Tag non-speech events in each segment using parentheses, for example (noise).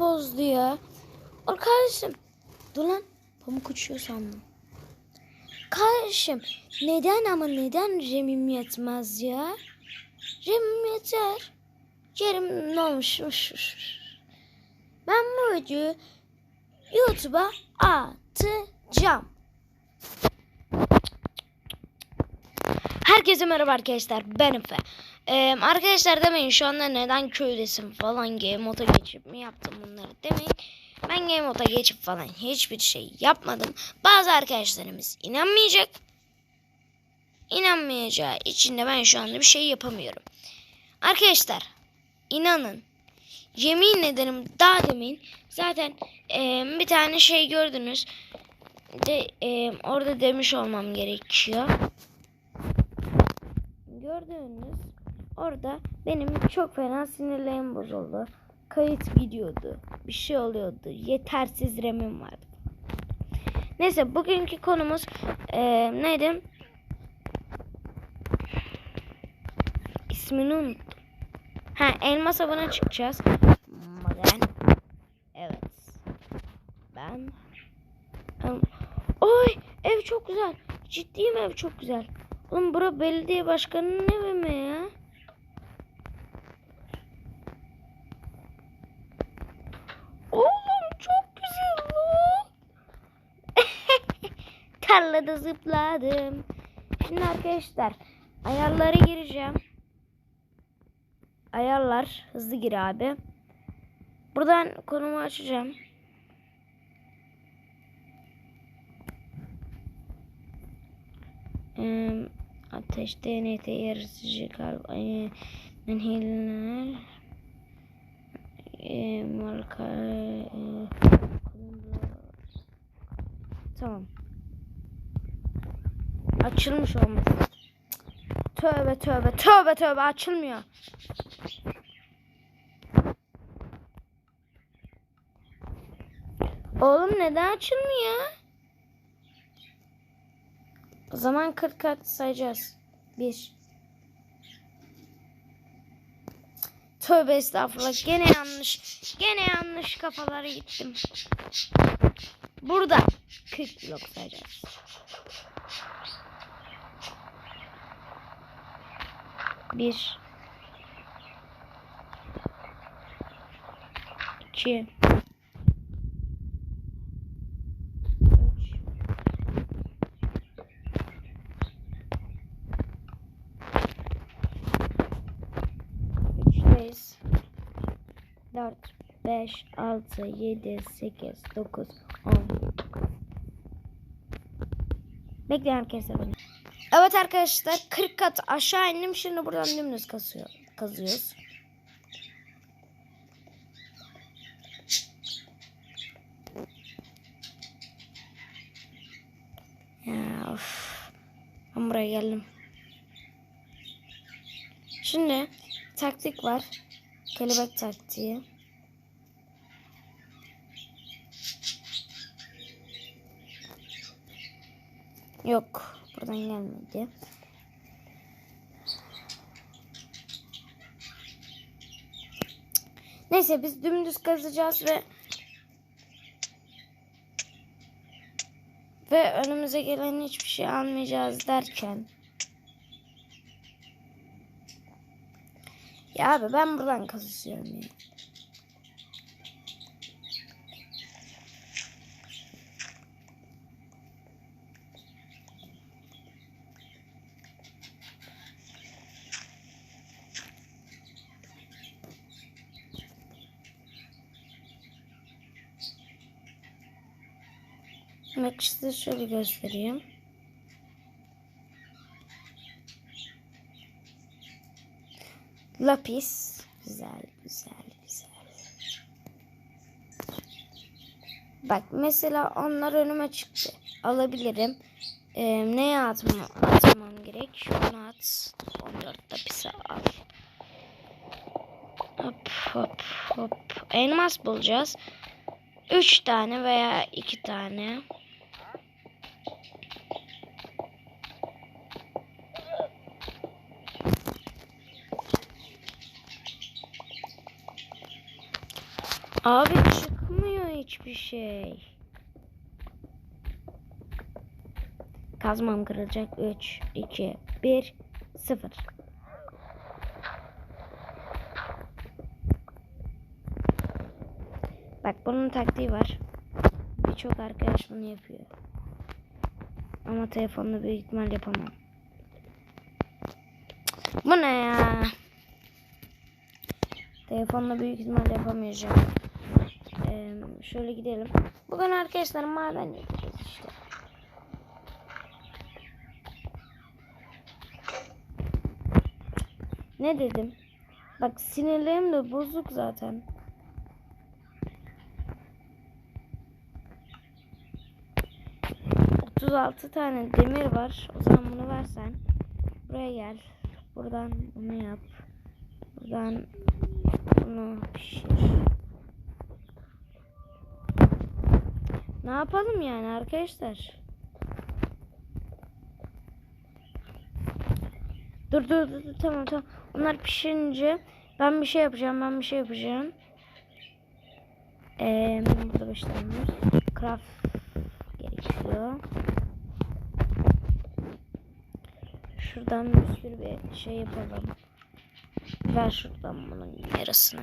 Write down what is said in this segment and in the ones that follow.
bozdu ya. Ol kardeşim. Dur lan. Pamuk uçuyor sandım. Kardeşim neden ama neden remim yetmez ya? Remim yeter. Yerim ne olmuş? Ben bu videoyu YouTube'a atacağım. Herkese merhaba arkadaşlar. Ben Efe. Ee, arkadaşlar demeyin şu anda neden köydesin falan game moda geçip mi yaptım bunları demeyin. Ben game moda geçip falan hiçbir şey yapmadım. Bazı arkadaşlarımız inanmayacak. İnanmayacağı için de ben şu anda bir şey yapamıyorum. Arkadaşlar inanın. Yemin ederim daha demin zaten e, bir tane şey gördünüz. De, e, orada demiş olmam gerekiyor. Gördüğünüz orada benim çok fena sinirlerim bozuldu. Kayıt gidiyordu. Bir şey oluyordu. Yetersiz remim vardı. Neyse bugünkü konumuz e, neydi? İsmini unuttum. Ha elmas avına çıkacağız. Ben. Evet. Ben. Oy ev çok güzel. Ciddiyim ev çok güzel. Oğlum bura belediye başkanının evi mi ya? Oğlum çok güzel lan. Tarlada zıpladım. Şimdi arkadaşlar ayarlara gireceğim. Ayarlar hızlı gir abi. Buradan konumu açacağım. Ee, ateş, TNT, yarışıcı kalp, e, marka, e, tamam. Açılmış olması. Tövbe tövbe tövbe tövbe açılmıyor. Oğlum neden açılmıyor? O zaman 40 kat sayacağız. 1 Tövbe estağfurullah. Gene yanlış. Gene yanlış kafalara gittim. Burada 40 blok sayacağız. Bir. İki. Üç. Üçteyiz. Dört, beş, altı, yedi, sekiz, dokuz, on. Bekleyin arkadaşlar beni. Evet arkadaşlar 40 kat aşağı indim. Şimdi buradan dümdüz kazıyor, kazıyoruz. Ya of. Ben buraya geldim. Şimdi taktik var. Kelebek taktiği. Yok. Buradan gelmedi. Neyse biz dümdüz kazacağız ve ve önümüze gelen hiçbir şey almayacağız derken ya abi ben buradan kazıyorum ya. Bak size şöyle göstereyim. Lapis. Güzel, güzel, güzel. Bak mesela onlar önüme çıktı. Alabilirim. Ee, neye atmam, atmam gerek? Şunu at. 14 lapisi al. Hop hop hop. Elmas bulacağız. 3 tane veya 2 tane. Abi çıkmıyor hiçbir şey. Kazmam kırılacak. 3, 2, 1, 0. Bak bunun taktiği var. Birçok arkadaş bunu yapıyor. Ama telefonla büyük ihtimal yapamam. Bu ne ya? Telefonla büyük ihtimal yapamayacağım. Şöyle gidelim. Bugün arkadaşlar maden yapacağız işte. Ne dedim? Bak sinirlerim de bozuk zaten. Otuz altı tane demir var. O zaman bunu versen. Buraya gel. Buradan bunu yap. Buradan bunu pişir. Ne yapalım yani arkadaşlar? Dur dur dur, tamam tamam. Onlar pişince ben bir şey yapacağım. Ben bir şey yapacağım. Ee, burada beş. Craft gerekiyor. Şuradan bir sürü bir şey yapalım. Ver şuradan bunun yarısını.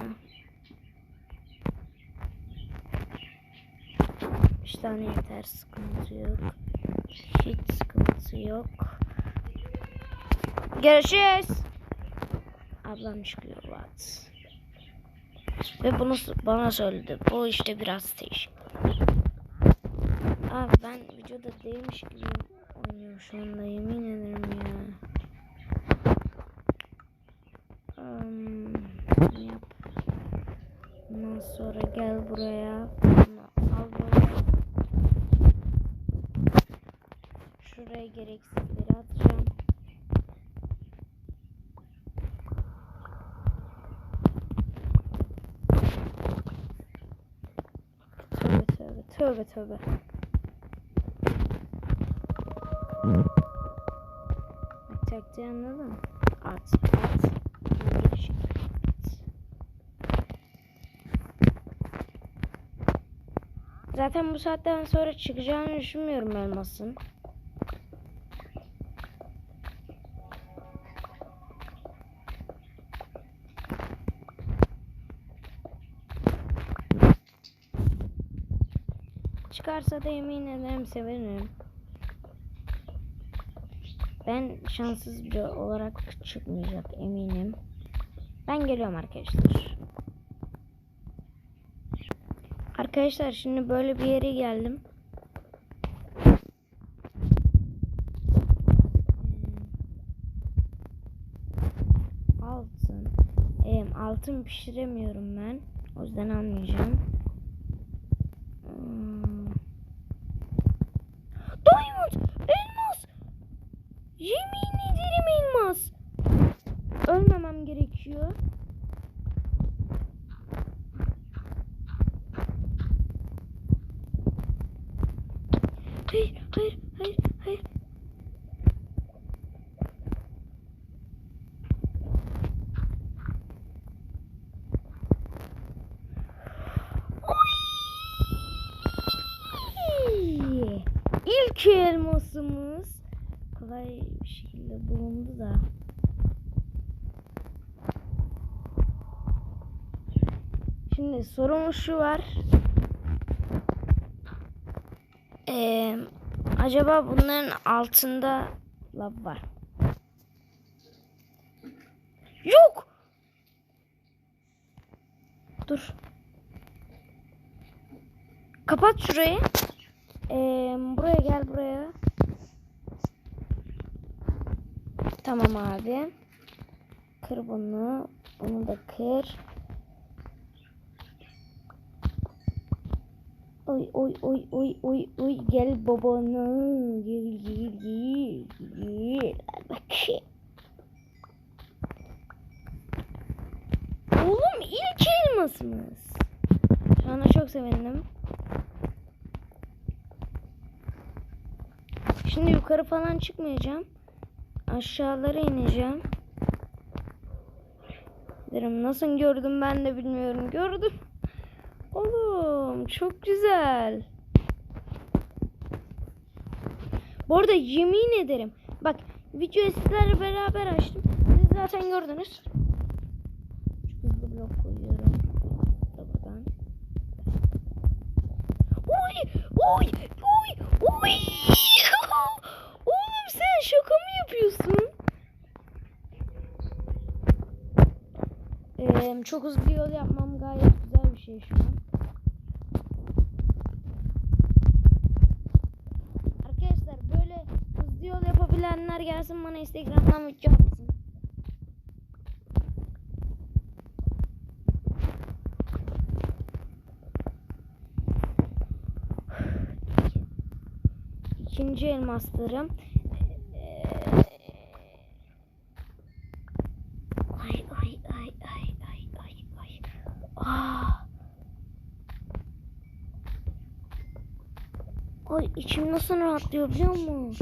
Üç tane yeter sıkıntı yok. Hiç sıkıntı yok. Görüşürüz. Ablam çıkıyor Wat. Ve bunu bana söyledi. Bu işte biraz değişik. Abi ben videoda değilmiş gibi oynuyorum şu anda yemin ederim ya. Um, yap. Ondan sonra gel buraya. Bunu al buraya. Gereksizleri atacağım. Tövbe tövbe tövbe tövbe. Taktiği anladın mı? At. At. Zaten bu saatten sonra çıkacağını düşünmüyorum elmasın. Çıkarsa da yemin ederim sevinirim. Ben şanssız biri olarak çıkmayacak eminim. Ben geliyorum arkadaşlar. Arkadaşlar şimdi böyle bir yere geldim. Altın. Altın pişiremiyorum ben. O yüzden almayacağım. Hmm. Diamond! Elmas! Yemin ederim elmas! Ölmemem gerekiyor. Hayır, hayır, hayır, hayır. İlk elmasımız kolay bir şekilde bulundu da. Şimdi sorun şu var. Ee, acaba bunların altında lav var. Yok. Dur. Kapat şurayı. Ee, buraya gel buraya. Tamam abi. Kır bunu. Bunu da kır. Oy oy oy oy oy oy gel babana. Gel gel gel. Gel. Bakayım. Oğlum ilk elmasımız. Şu anda çok sevindim. Şimdi yukarı falan çıkmayacağım. Aşağılara ineceğim. Derim nasıl gördüm ben de bilmiyorum. Gördüm. Çok güzel. Bu arada yemin ederim. Bak videoyu sizlerle beraber açtım. Siz zaten gördünüz. Çok hızlı blok koyuyorum. Da buradan. Oy! Oy! Oy! Oy! (laughs) Oğlum sen şaka mı yapıyorsun? Ee, çok hızlı yol yapmam gayet güzel bir şey şu an. Arkadaşlar böyle hızlı yol yapabilenler gelsin bana Instagram'dan video atsın. İkinci elmaslarım. Ee, Ay ay ay ay ay ay ay. Aa. Ay içim nasıl rahatlıyor biliyor musun?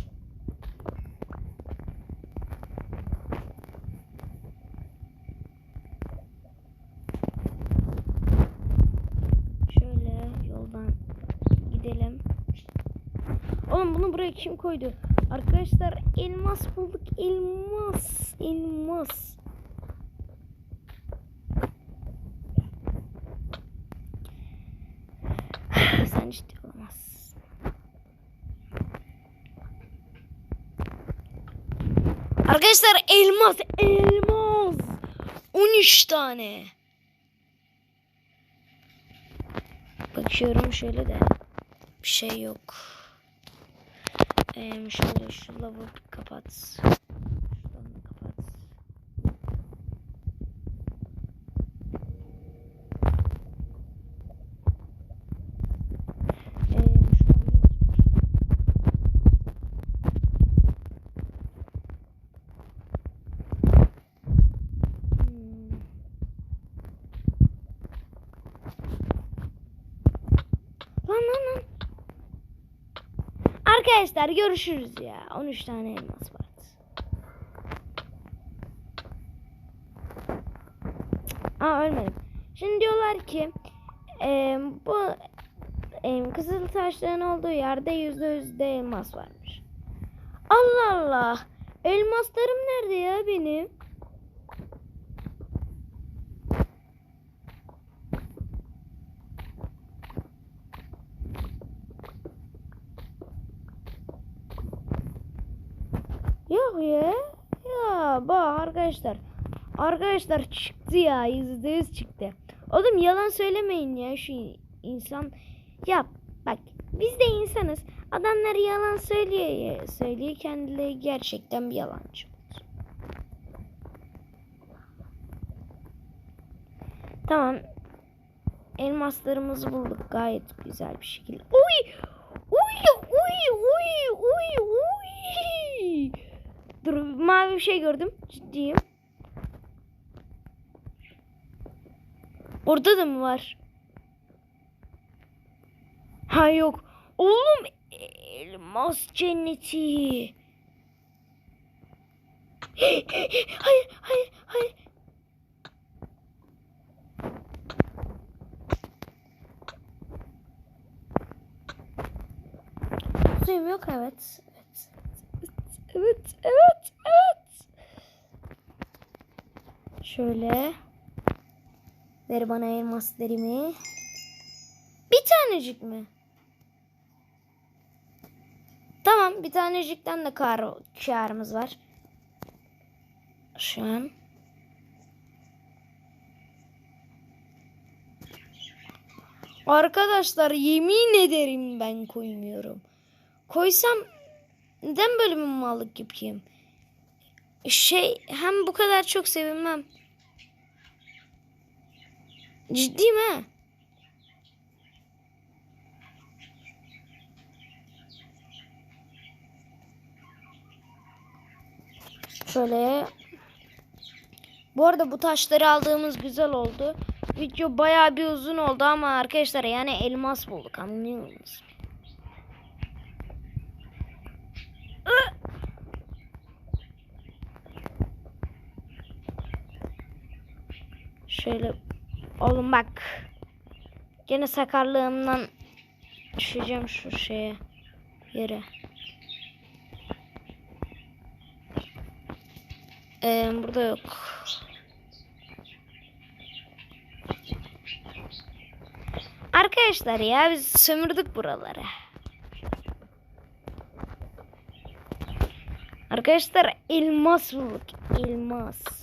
Şöyle yoldan gidelim. Bunu buraya kim koydu? Arkadaşlar elmas bulduk. Elmas. Elmas. (sighs) Sen ciddi olamazsın. Arkadaşlar elmas. Elmas. 13 tane. Bakıyorum şöyle de. Bir şey yok. Ee, şöyle şu lavabo kapat. Şuradan da kapat. Ee, şu an yok. Hmm. Lan lan lan. Arkadaşlar görüşürüz ya. 13 tane elmas var. Aa ölmedim. Şimdi diyorlar ki e, bu e, kızıl taşların olduğu yerde yüzde yüzde elmas varmış. Allah Allah. Elmaslarım nerede ya benim? Yok ya. Ya bak arkadaşlar. Arkadaşlar çıktı ya. Yüzde yüz çıktı. Oğlum yalan söylemeyin ya şu insan. Ya bak biz de insanız. Adamlar yalan söylüyor ya. Söylüyor kendileri gerçekten bir yalancı. Tamam. Elmaslarımızı bulduk gayet güzel bir şekilde. Uy! Uy! Uy! Uy! Uy! Uy! Dur mavi bir şey gördüm. Ciddiyim. Orada da mı var? Ha yok. Oğlum elmas cenneti. (gasps) hayır hayır hayır. Suyum yok evet. Evet. Evet, evet. Şöyle. Ver bana elmaslarımı. Bir tanecik mi? Tamam, bir tanecikten de kar karımız var. Şu an. Arkadaşlar yemin ederim ben koymuyorum. Koysam neden böyle bir mallık yapayım? Şey hem bu kadar çok sevinmem. Ciddi mi? Şöyle. Bu arada bu taşları aldığımız güzel oldu. Video bayağı bir uzun oldu ama arkadaşlar yani elmas bulduk anlıyor musunuz? Şöyle oğlum bak. Gene sakarlığımdan düşeceğim şu şeye yere. Ee, burada yok. Arkadaşlar ya biz sömürdük buraları. Arkadaşlar elmas bulduk. Elmas.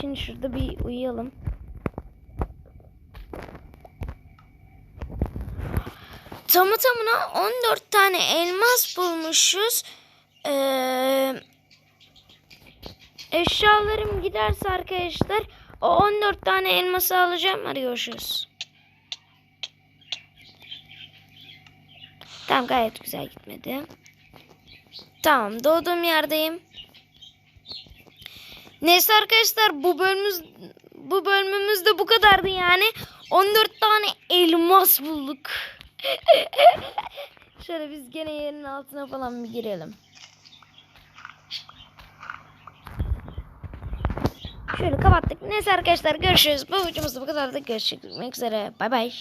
Şimdi şurada bir uyuyalım. Tamı tamına 14 tane elmas bulmuşuz. Ee, eşyalarım giderse arkadaşlar o 14 tane elması alacağım. Hadi görüşürüz. Tamam gayet güzel gitmedi. Tamam doğduğum yerdeyim. Neyse arkadaşlar bu bölümümüz bu bölümümüz de bu kadardı yani. 14 tane elmas bulduk. (laughs) Şöyle biz gene yerin altına falan bir girelim. Şöyle kapattık. Neyse arkadaşlar görüşürüz. Bu videomuzda bu kadar da görüşmek üzere. Bay bay.